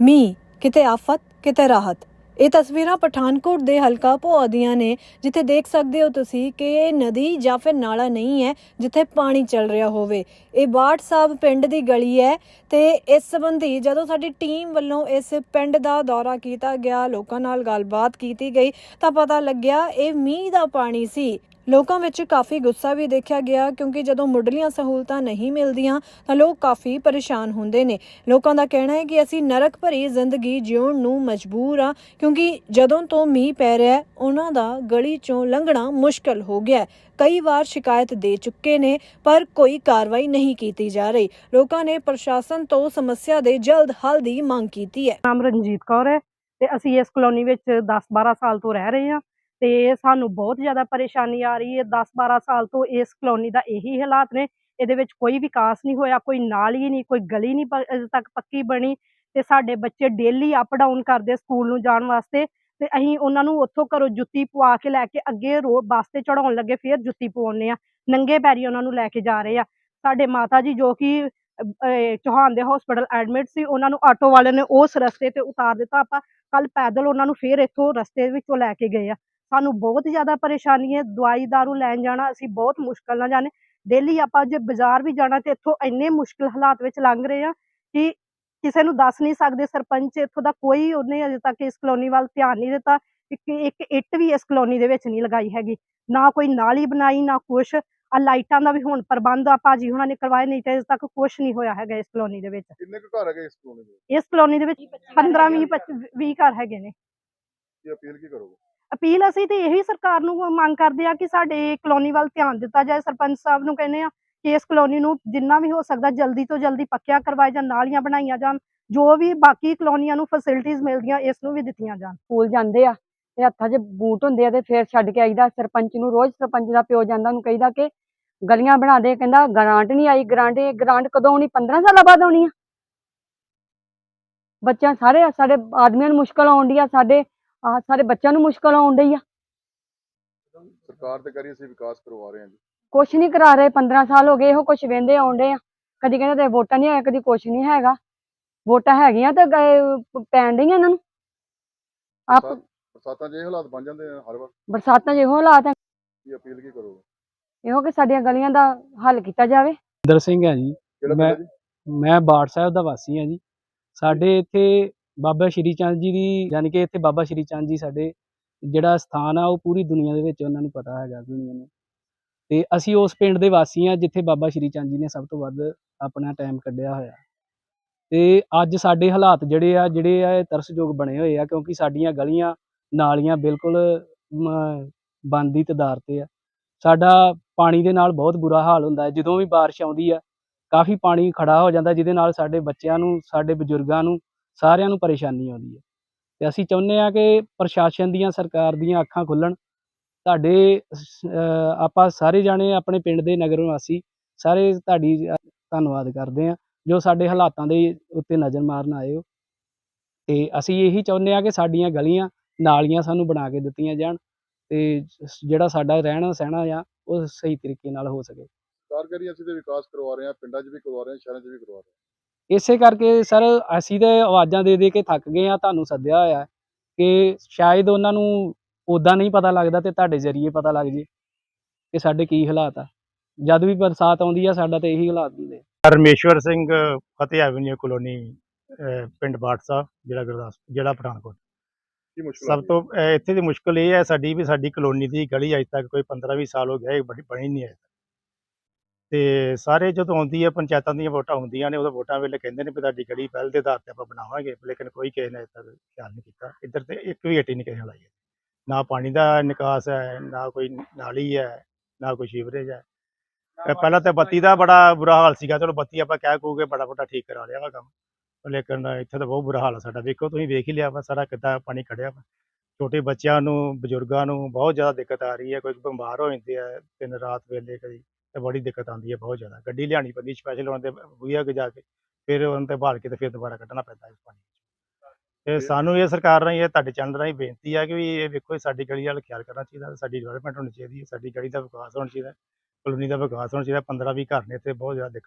ਮੀਂਹ ਕਿਤੇ ਆਫਤ, ਕਿਤੇ ਰਾਹਤ। ਇਹ ਤਸਵੀਰਾਂ ਪਠਾਨਕੋਟ ਦੇ ਹਲਕਾ ਭੋਆ ਦੀਆਂ ਨੇ, ਜਿੱਥੇ ਦੇਖ ਸਕਦੇ ਹੋ ਤੁਸੀਂ ਕਿ ਇਹ ਨਦੀ ਜਾਂ ਫਿਰ ਨਾਲਾ ਨਹੀਂ ਹੈ, ਜਿੱਥੇ ਪਾਣੀ ਚੱਲ ਰਿਹਾ ਹੋਵੇ। ਇਹ ਬਾੜ ਸਾਹਿਬ ਪਿੰਡ ਦੀ ਗਲੀ ਹੈ ਤੇ ਇਸ ਸੰਬੰਧੀ ਜਦੋਂ ਸਾਡੀ ਟੀਮ ਵੱਲੋਂ ਇਸ ਪਿੰਡ ਦਾ ਦੌਰਾ ਕੀਤਾ ਗਿਆ, ਲੋਕਾਂ ਨਾਲ ਗੱਲਬਾਤ ਕੀਤੀ ਗਈ, ਤਾਂ ਪਤਾ ਲੱਗਿਆ ਇਹ ਮੀਂਹ ਦਾ ਪਾਣੀ ਸੀ। ਲੋਕਾਂ ਵਿੱਚ ਕਾਫੀ ਗੁੱਸਾ ਵੀ ਦੇਖਿਆ ਗਿਆ ਕਿਉਂਕਿ ਜਦੋਂ ਮੁੱਢਲੀਆਂ ਸਹੂਲਤਾਂ ਨਹੀਂ ਮਿਲਦੀਆਂ ਤਾਂ ਲੋਕ ਕਾਫੀ ਪਰੇਸ਼ਾਨ ਹੁੰਦੇ ਨੇ। ਲੋਕਾਂ ਦਾ ਕਹਿਣਾ ਹੈ ਕਿ ਅਸੀਂ ਨਰਕ ਭਰੀ ਜ਼ਿੰਦਗੀ ਜਿਉਣ ਨੂੰ ਮਜਬੂਰ ਆ ਕਿਉਂਕਿ ਜਦੋਂ ਤੋਂ ਮੀਂਹ ਪੈ ਰਿਹਾ ਉਹਨਾਂ ਦਾ ਗਲੀ ਚੋਂ ਲੰਘਣਾ ਮੁਸ਼ਕਲ ਹੋ ਗਿਆ ਕਈ ਵਾਰ ਸ਼ਿਕਾਇਤ ਦੇ ਚੁੱਕੇ ਨੇ, ਪਰ ਕੋਈ ਕਾਰਵਾਈ ਨਹੀਂ ਕੀਤੀ ਜਾ ਰਹੀ। ਲੋਕਾਂ ਨੇ ਪ੍ਰਸ਼ਾਸਨ ਤੋਂ ਸਮੱਸਿਆ ਦੇ ਜਲਦ ਹੱਲ ਦੀ ਮੰਗ ਕੀਤੀ ਹੈ। ਨਾਮ ਰਣਜੀਤ ਕੌਰ ਹੈ ਤੇ ਅਸੀਂ ਇਸ ਕਲੋਨੀ ਵਿੱਚ 10-12 ਸਾਲ ਤੋਂ ਰਹਿ ਰਹੇ ਹਾਂ। ਤੇ ਸਾਨੂੰ ਬਹੁਤ ਜ਼ਿਆਦਾ ਪਰੇਸ਼ਾਨੀ ਆ ਰਹੀ ਹੈ। 10-12 ਸਾਲ ਤੋਂ ਇਸ ਕਲੋਨੀ ਦਾ ਇਹੀ ਹਾਲਾਤ ਨੇ। ਇਹਦੇ ਵਿੱਚ ਕੋਈ ਵਿਕਾਸ ਨਹੀਂ ਹੋਇਆ, ਕੋਈ ਨਾਲੀ ਨਹੀਂ, ਕੋਈ ਗਲੀ ਨਹੀਂ ਅਜੇ ਤੱਕ ਪੱਕੀ ਬਣੀ ਤੇ ਸਾਡੇ ਬੱਚੇ ਡੇਲੀ ਅਪ ਡਾਊਨ ਕਰਦੇ ਸਕੂਲ ਨੂੰ ਜਾਣ ਵਾਸਤੇ ਤੇ ਅਸੀਂ ਉਹਨਾਂ ਨੂੰ ਉੱਥੋਂ ਘਰੋਂ ਜੁੱਤੀ ਪਵਾ ਕੇ ਲੈ ਕੇ ਅੱਗੇ ਰੋਡ ਬੱਸ ਤੇ ਚੜਾਉਣ ਲੱਗੇ, ਫਿਰ ਜੁੱਤੀ ਪਵਾਉਂਦੇ ਆ ਨੰਗੇ ਪੈਰੀ ਉਹਨਾਂ ਨੂੰ ਲੈ ਕੇ ਜਾ ਰਹੇ ਆ ਸਾਡੇ ਮਾਤਾ ਜੀ ਜੋ ਕਿ ਚੌਹਾਨ ਦੇ ਹਸਪੀਟਲ ਐਡਮਿਟ ਸੀ, ਉਹਨਾਂ ਨੂੰ ਆਟੋ ਵਾਲੇ ਨੇ ਉਸ ਰਸਤੇ ਤੇ ਉਤਾਰ ਦਿੱਤਾ। ਆਪਾਂ ਕੱਲ ਪੈਦਲ ਉਹਨਾਂ ਨੂੰ ਫੇਰ ਇੱਥੋਂ ਰਸਤੇ ਵਿੱਚੋਂ ਲੈ ਕੇ ਗਏ ਆ ਸਾਨੂੰ ਬਹੁਤ ਜ਼ਿਆਦਾ ਪਰੇਸ਼ਾਨੀ ਹੈ ਦਵਾਈ ਦਾਰੂ ਲੈਣ ਜਾਣਾ ਅਸੀਂ ਬਹੁਤ ਮੁਸ਼ਕਲ ਨਾਲ ਜਾਣੇ ਡੇਲੀ ਆਪਾਂ ਜੇ ਬਾਜ਼ਾਰ ਵੀ ਜਾਣਾ ਤੇ ਇੱਥੋਂ ਇੰਨੇ ਮੁਸ਼ਕਲ ਹਾਲਾਤ ਵਿੱਚ ਲੰਘ ਰਹੇ ਆ ਕਿ ਕਿਸੇ ਨੂੰ ਦੱਸ ਨਹੀਂ ਸਕਦੇ ਸਰਪੰਚ ਇੱਥੋਂ ਦਾ ਕੋਈ ਉਹਨੇ ਅਜੇ ਤੱਕ ਇਸ ਕਲੋਨੀ ਵੱਲ ਧਿਆਨ ਨਹੀਂ ਦਿੱਤਾ ਇੱਕ ਇੱਕ ਇੱਟ ਵੀ ਇਸ ਕਲੋਨੀ ਦੇ ਵਿੱਚ ਨਹੀਂ ਲਗਾਈ ਹੈਗੀ। ਨਾ ਕੋਈ ਨਾਲੀ ਬਣਾਈ ਨਾ ਕੁਛ। ਆ ਲਾਈਟਾਂ ਦਾ ਵੀ ਹੁਣ ਪ੍ਰਬੰਧ ਆ ਭਾਜੀ ਹੁਣਾਂ ਨੇ ਕਰਵਾਏ ਨਹੀਂ ਤੇ ਅਜੇ ਤੱਕ ਕੁਛ ਨਹੀਂ ਹੋਇਆ ਹੈਗਾ ਇਸ ਕਲੋਨੀ ਦੇ ਵਿੱਚ। ਕਿੰਨੇ ਕੁ ਘਰ ਹੈਗੇ ਇਸ ਕਲੋਨੀ ਦੇ ਇਸ ਕਲੋਨੀ ਦੇ ਵਿੱਚ 15 20 20 ਘਰ ਹੈਗੇ ਨੇ। ਕੀ ਅਪੀਲ ਕੀ ਕਰੋਗੇ? ਅਪੀਲ ਅਸੀਂ ਤੇ ਇਹੀ ਸਰਕਾਰ ਨੂੰ ਮੰਗ ਕਰਦੇ ਆ ਕਿ ਸਾਡੇ ਕਲੋਨੀ ਵੱਲ ਧਿਆਨ ਦਿੱਤਾ ਜਾਏ, ਸਰਪੰਚ ਸਾਹਿਬ ਨੂੰ ਕਹਿੰਦੇ ਆ ਕਿ ਇਸ ਕਲੋਨੀ ਨੂੰ ਜਿੰਨਾ ਵੀ ਹੋ ਸਕਦਾ ਜਲਦੀ ਤੋਂ ਜਲਦੀ ਪੱਕਿਆ ਕਰਵਾਏ ਜਾਣ, ਨਾਲੀਆਂ ਬਣਾਈਆਂ ਜਾਣ, ਜੋ ਵੀ ਬਾਕੀ ਕਲੋਨੀਆਂ ਨੂੰ ਫੈਸਿਲਿਟੀਆਂ ਮਿਲਦੀਆਂ ਇਸ ਨੂੰ ਵੀ ਦਿੱਤੀਆਂ ਜਾਣ। ਸਕੂਲ ਜਾਂਦੇ ਆ ਤੇ ਹੱਥਾਂ 'ਚ ਬੂਟ ਹੁੰਦੇ ਆ ਤੇ ਫੇਰ ਛੱਡ ਕੇ ਆਈਦਾ, ਸਰਪੰਚ ਨੂੰ ਰੋਜ਼ ਸਰਪੰਚ ਦਾ ਪਿਓ ਜਾਂਦਾ, ਉਹਨੂੰ ਕਹੀਦਾ ਕਿ ਗਲੀਆਂ ਬਣਾ ਦੇ, ਕਹਿੰਦਾ ਗ੍ਰਾਂਟ ਨਹੀਂ ਆਈ ਗ੍ਰਾਂਟ ਇਹ ਗ੍ਰਾਂਟ ਕਦੋਂ ਆਉਣੀ 15 ਸਾਲਾਂ ਬਾਅਦ ਆਉਣੀ ਆ। ਬੱਚਿਆਂ ਸਾਰੇ ਸਾਡੇ ਆਦਮੀਆਂ ਨੂੰ ਮੁਸ਼ਕਲ ਆਉਣ ਡਈ ਆ, ਸਾਡੇ ਆ ਸਾਡੇ ਬੱਚਿਆਂ ਨੂੰ ਮੁਸ਼ਕਲ ਆਉਣ ਡਈ ਆ। ਸਰਕਾਰ ਤੇ ਕਰੀ ਅਸੀਂ ਵਿਕਾਸ ਕਰਵਾ ਰਹੇ ਹਾਂ ਜੀ। ਕੁਛ ਨਹੀਂ ਕਰਾ ਰਹੇ 15 ਸਾਲ ਹੋ ਗਏ ਇਹੋ ਕੁਛ ਵੇਂਦੇ ਆਉਣ ਡੇ ਆ। ਕਦੀ ਕਹਿੰਦੇ ਤੇ ਵੋਟਾਂ ਨਹੀਂ ਆਇਆ ਕਦੀ ਕੁਛ ਨਹੀਂ ਹੈਗਾ। ਵੋਟਾਂ ਹੈਗੀਆਂ ਤੇ ਗਏ- ਪੈਣ ਡਈਆਂ ਇਹਨਾਂ ਨੂੰ। ਆਪ ਬਰਸਾਤ- ਬਰਸਾਤਾਂ 'ਚ ਇਹ ਹਾਲਾਤ ਬਣ ਜਾਂਦੇ ਆ ਹਰ ਵਾਰ। ਬਰਸਾਤਾਂ ਇਹੋ ਹਾਲਾਤ ਆ। ਕੀ ਅਪੀਲ ਕੀ ਕਰੋਗੇ? ਇਹੋ ਕਿ ਸਾਡੀਆਂ ਗਲੀਆਂ ਦਾ ਹੱਲ ਕੀਤਾ ਜਾਵੇ। ਇੰਦਰ ਸਿੰਘ ਹੈ ਜੀ। ਕਿਹੜਾ ਮੈਂ- ਪਿੰਡ ਹੈ ਜੀ? ਮੈਂ ਬਾੜ ਸਾਹਿਬ ਦਾ ਵਾਸੀ ਹਾਂ ਜੀ। ਸਾਡੇ ਇੱਥੇ ਬਾਬਾ ਸ਼੍ਰੀ ਚੰਦ ਜੀ ਦੀ ਯਾਨੀ ਕਿ ਇੱਥੇ ਬਾਬਾ ਸ਼੍ਰੀ ਚੰਦ ਜੀ ਸਾਡੇ ਜਿਹੜਾ ਸਥਾਨ ਆ ਉਹ ਪੂਰੀ ਦੁਨੀਆ ਦੇ ਵਿੱਚ ਉਹਨਾਂ ਨੂੰ ਪਤਾ ਹੈਗਾ ਦੁਨੀਆ ਨੂੰ। ਤੇ ਅਸੀਂ ਉਸ ਪਿੰਡ ਦੇ ਵਾਸੀ ਹਾਂ ਜਿੱਥੇ ਬਾਬਾ ਸ਼੍ਰੀ ਚੰਦ ਜੀ ਨੇ ਸਭ ਤੋਂ ਵੱਧ ਆਪਣਾ ਟਾਈਮ ਕੱਢਿਆ ਹੋਇਆ। ਤੇ ਅੱਜ ਸਾਡੇ ਹਾਲਾਤ ਜਿਹੜੇ ਆ ਜਿਹੜੇ ਆ ਇਹ ਤਰਸਯੋਗ ਬਣੇ ਹੋਏ ਆ ਕਿਉਂਕਿ ਸਾਡੀਆਂ ਗਲੀਆਂ ਨਾਲੀਆਂ ਬਿਲਕੁਲ ਮ, ਬੰਦ ਤਦਾਰ ਤੇ ਆ। ਸਾਡਾ ਪਾਣੀ ਦੇ ਨਾਲ ਬਹੁਤ ਬੁਰਾ ਹਾਲ ਹੁੰਦਾ ਹੈ। ਜਦੋਂ ਵੀ ਬਾਰਿਸ਼ ਆਉਂਦੀ ਆ ਕਾਫੀ ਪਾਣੀ ਖੜਾ ਹੋ ਜਾਂਦਾ ਜਿਹਦੇ ਨਾਲ ਸਾਡੇ ਬੱਚਿਆਂ ਨੂੰ ਸਾਡੇ ਬਜ਼ੁਰਗਾਂ ਨੂੰ ਸਾਰਿਆਂ ਨੂੰ ਪਰੇਸ਼ਾਨੀ ਆਉਂਦੀ ਹੈ। ਤੇ ਅਸੀਂ ਚਾਹੁੰਦੇ ਆ ਕਿ ਪ੍ਰਸ਼ਾਸਨ ਦੀਆਂ, ਸਰਕਾਰ ਦੀਆਂ ਅੱਖਾਂ ਖੁੱਲਣ। ਤੁਹਾਡੇ ਆਪਾਂ ਸਾਰੇ ਜਾਣੇ ਆਪਣੇ ਪਿੰਡ ਦੇ ਨਗਰ ਨਿਵਾਸੀ ਸਾਰੇ ਤੁਹਾਡੀ ਧੰਨਵਾਦ ਕਰਦੇ ਆ ਜੋ ਸਾਡੇ ਹਾਲਾਤਾਂ ਦੇ ਉੱਤੇ ਨਜ਼ਰ ਮਾਰਨ ਆਏ ਹੋ। ਤੇ ਅਸੀਂ ਇਹੀ ਚਾਹੁੰਦੇ ਆ ਕਿ ਸਾਡੀਆਂ ਗਲੀਆਂ, ਨਾਲੀਆਂ ਸਾਨੂੰ ਬਣਾ ਕੇ ਦਿੱਤੀਆਂ ਜਾਣ ਤੇ ਜਿਹੜਾ ਸਾਡਾ ਰਹਿਣਾ ਸਹਿਣਾ ਆ, ਉਹ ਸਹੀ ਤਰੀਕੇ ਨਾਲ ਹੋ ਸਕੇ। ਸਰਕਾਰ ਅਸੀਂ ਤੇ ਵਿਕਾਸ ਕਰਵਾ ਰਹੇ ਹਾਂ, ਪਿੰਡਾਂ 'ਚ ਵੀ ਕਰਵਾ ਰਹੇ ਹਾਂ, ਸ਼ਹਿਰਾਂ 'ਚ ਵੀ ਕਰਵਾ ਰਹੇ ਹਾਂ। ਇਸੇ ਕਰਕੇ ਸਰ ਅਸੀਂ ਤੇ ਆਵਾਜ਼ਾਂ ਦੇ ਦੇ ਕੇ ਥੱਕ ਗਏ ਆ ਤੁਹਾਨੂੰ ਸੱਦਿਆ ਹੋਇਆ ਕਿ ਸ਼ਾਇਦ ਉਹਨਾਂ ਨੂੰ ਉਦਾਂ ਨਹੀਂ ਪਤਾ ਲੱਗਦਾ ਤੇ ਤੁਹਾਡੇ ਜ਼ਰੀਏ ਪਤਾ ਲੱਗ ਜੇ ਕਿ ਸਾਡੇ ਕੀ ਹਾਲਾਤ ਆ। ਜਦ ਵੀ ਬਰਸਾਤ ਆਉਂਦੀ ਆ ਸਾਡਾ ਤੇ ਇਹੀ ਹਾਲਾਤ ਹੁੰਦੇ ਆ। ਰਮੇਸ਼ਵਰ ਸਿੰਘ ਫਤਿਹ ਐਵਨਿਊ ਕਲੋਨੀ ਪਿੰਡ ਬਾਟ ਸਾਹਿਬ ਜ਼ਿਲ੍ਹਾ ਗੁਰਦਾਸ ਜ਼ਿਲ੍ਹਾ ਪਠਾਨਕੋਟ। ਕੀ ਮੁਸ਼ਕਲ ਸਭ ਤੋਂ ਇੱਥੇ ਦੀ ਮੁਸ਼ਕਲ ਇਹ ਹੈ ਸਾਡੀ ਵੀ ਸਾਡੀ ਕਲੋਨੀ ਦੀ ਗਲੀ ਅਜੇ ਤੱਕ ਕੋਈ 15-20 ਸਾਲ ਹੋ ਬਣੀ ਬਣੀ ਨਹੀਂ ਹੈ। ਤੇ ਸਾਰੇ ਜਦੋਂ ਆਉਂਦੀ ਹੈ, ਪੰਚਾਇਤਾਂ ਦੀਆਂ ਵੋਟਾਂ ਹੁੰਦੀਆਂ ਨੇ, ਉਦੋਂ ਵੋਟਾਂ ਵੇਲੇ ਕਹਿੰਦੇ ਨੇ ਵੀ ਤੁਹਾਡੀ ਗਲੀ ਪਹਿਲ ਦੇ ਆਧਾਰ ਤੇ ਆਪਾਂ ਬਣਾਵਾਂਗੇ, ਲੇਕਿਨ ਕੋਈ ਕਿਸੇ ਨੇ ਅਜੇ ਤੱਕ ਖਿਆਲ ਨਹੀਂ ਕੀਤਾ। ਇੱਧਰ ਤੇ ਇੱਕ ਵੀ ਹੱਟੀ ਨਹੀਂ ਕਿਸੇ ਨੇ ਲਾਈ ਨਾ ਪਾਣੀ ਦਾ ਨਿਕਾਸ ਹੈ, ਨਾ ਕੋਈ ਨਾਲੀ ਹੈ, ਨਾ ਕੋਈ ਸੀਵਰੇਜ ਹੈ। ਪਹਿਲਾਂ ਤਾਂ ਬੱਤੀ ਦਾ ਬੜਾ ਬੁਰਾ ਹਾਲ ਸੀਗਾ। ਚਲੋ ਬੱਤੀ ਆਪਾਂ ਕਹਿ ਕਹੂਗੇ ਬੜਾ ਬੜਾ ਠੀਕ ਕਰਾ ਲਿਆ ਵਾ ਕੰਮ। ਲੇਕਿਨ ਇੱਥੇ ਤਾਂ ਬਹੁਤ ਬੁਰਾ ਹਾਲ ਆ ਸਾਡਾ। ਵੇਖੋ, ਤੁਸੀਂ ਵੇਖ ਹੀ ਲਿਆ ਵਾ ਸਾਡਾ ਕਿੱਦਾਂ ਪਾਣੀ ਖੜਿਆ ਵਾ। ਛੋਟੇ ਬੱਚਿਆਂ ਨੂੰ, ਬਜ਼ੁਰਗਾਂ ਨੂੰ ਬਹੁਤ ਜ਼ਿਆਦਾ ਦਿੱਕਤ ਆ ਰਹੀ ਹੈ। ਕੋਈ ਬਿਮਾਰ ਹੋ ਜਾਂਦੇ ਆ ਦਿਨ ਰਾਤ ਵੇਲੇ ਕਦੀ। ਤੇ ਬੜੀ ਦਿੱਕਤ ਆਉਂਦੀ ਹੈ ਬਹੁਤ ਜ਼ਿਆਦਾ। ਗੱਡੀ ਲਿਆਣੀ ਪੈਂਦੀ ਸਪੈਸ਼ਲ ਉਹਨਾਂ ਦੇ ਬੂਹੀਆ ਕੇ ਜਾ ਕੇ ਫਿਰ ਉਹਨਾਂ ਤੇ ਭਾਲ ਕੇ ਤੇ ਫਿਰ ਦੁਬਾਰਾ ਕੱਢਣਾ ਪੈਂਦਾ ਇਸ ਪਾਣੀ ਤੇ ਸਾਨੂੰ ਇਹ ਸਰਕਾਰ ਰਾਹੀਂ ਇਹ ਤੁਹਾਡੇ ਚੈਨਲ ਰਾਹੀਂ ਬੇਨਤੀ ਹੈ ਕਿ ਵੀ ਇਹ ਵੇਖੋ ਇਹ ਸਾਡੀ ਗਲੀ ਵੱਲ ਖਿਆਲ ਕਰਨਾ ਚਾਹੀਦਾ ਸਾਡੀ ਡਿਵੈਲਪਮੈਂਟ ਹੋਣੀ ਚਾਹੀਦੀ ਹੈ ਸਾਡੀ ਗਲੀ ਦਾ ਵਿਕਾਸ ਹੋਣਾ ਚਾਹੀਦਾ ਕਲੋਨੀ ਦਾ ਵਿਕਾਸ ਹੋਣਾ ਚਾਹੀਦਾ 15 20 ਘਰ ਨੇ ਇੱਥੇ ਬਹੁਤ ਜ਼ਿਆਦਾ ਦਿੱਕਤ